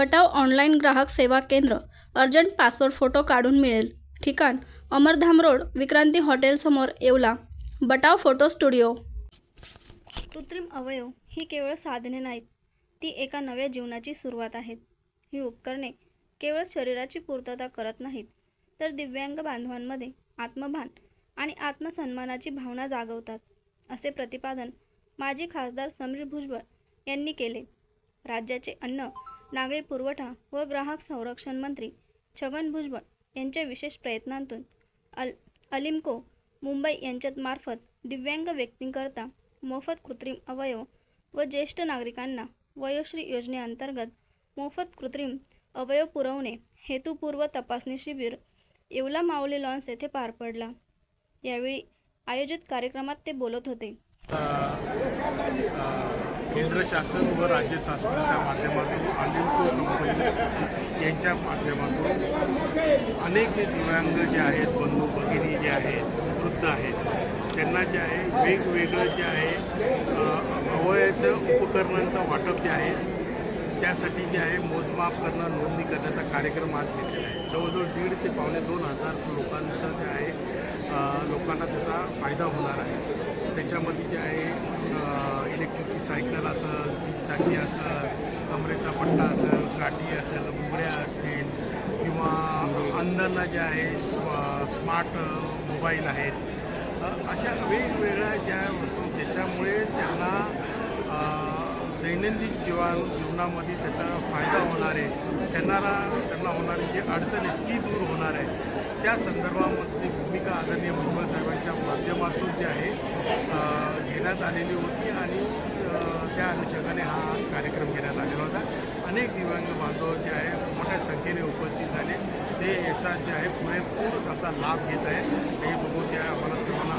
बटाव online ग्राहक सेवा केंद्र अर्जंट पासपोर्ट फोटो काढून मिळेल. ठिकाण अमरधाम रोड विक्रांती हॉटेलसमोर येवला. बटाव फोटो स्टुडिओ. कृत्रिम अवयव ही केवळ साधने नाहीत ती एका नव्या जीवनाची सुरुवात आहेत. ही उपकरणे केवळ शरीराची पूर्तता करत नाहीत तर दिव्यांग बांधवांमध्ये आत्मभान आणि आत्मसन्मानाची भावना जागवतात असे प्रतिपादन माजी खासदार समीर भुजबळ यांनी केले. राज्याचे अन्न नागरी पुरवठा व ग्राहक संरक्षण मंत्री छगन भुजबळ यांच्या विशेष प्रयत्नांतून अल अलिमको मुंबई यांच्यात मार्फत दिव्यांग व्यक्तींकरता मोफत कृत्रिम अवयव व ज्येष्ठ नागरिकांना वयोश्री योजनेअंतर्गत मोफत कृत्रिम अवयव पुरवणे हेतुपूर्व तपासणी शिबिर येवला माऊली लॉन्स येथे पार पडला. यावेळी आयोजित कार्यक्रमात ते बोलत होते. केंद्र शासन व राज्य शासनाच्या माध्यमातून अलिम्को कंपनी यांच्या माध्यमातून अनेक जे दिव्यांग जे आहेत बंधू भगिनी जे आहेत वृद्ध आहेत त्यांना जे आहे वेगवेगळं जे आहे अवयाचं उपकरणांचं वाटप जे आहे त्यासाठी जे आहे मोजमाप करणं नोंदणी करण्याचा कार्यक्रम आज घेतलेला आहे. जवळजवळ दीड ते पावणे दोन हजार लोकांचं जे आहे लोकांना त्याचा फायदा होणार आहे. त्याच्यामध्ये जे आहे सायकल असेल चाकी असेल कमरेचा पट्टा असेल काठी असेल उघड्या असतील किंवा अंधांना जे आहे स्म- स्मार्ट मोबाईल आहेत. अशा वेगवेगळ्या ज्या वस्तू त्याच्यामुळे त्यांना दैनंदिन जीवा जीवनामध्ये त्याचा फायदा होणार आहे. त्यांना त्यांना होणारी जी अडचण आहे ती दूर होणार आहे. त्या संदर्भामधली भूमिका आदरणीय भुजबळ साहेबांच्या माध्यमातून जी आहे घेण्यात आलेली होती आणि अ, त्या अनुषंगाने हा आज कार्यक्रम घेण्यात आलेला होता. अनेक दिव्यांग बांधव जे आहे मोठ्या संख्येने उपस्थित झाले. ते याचा जे आहे पुरेपूर असा लाभ घेत आहेत. हे बघून जे आहे आम्हाला सर्वांना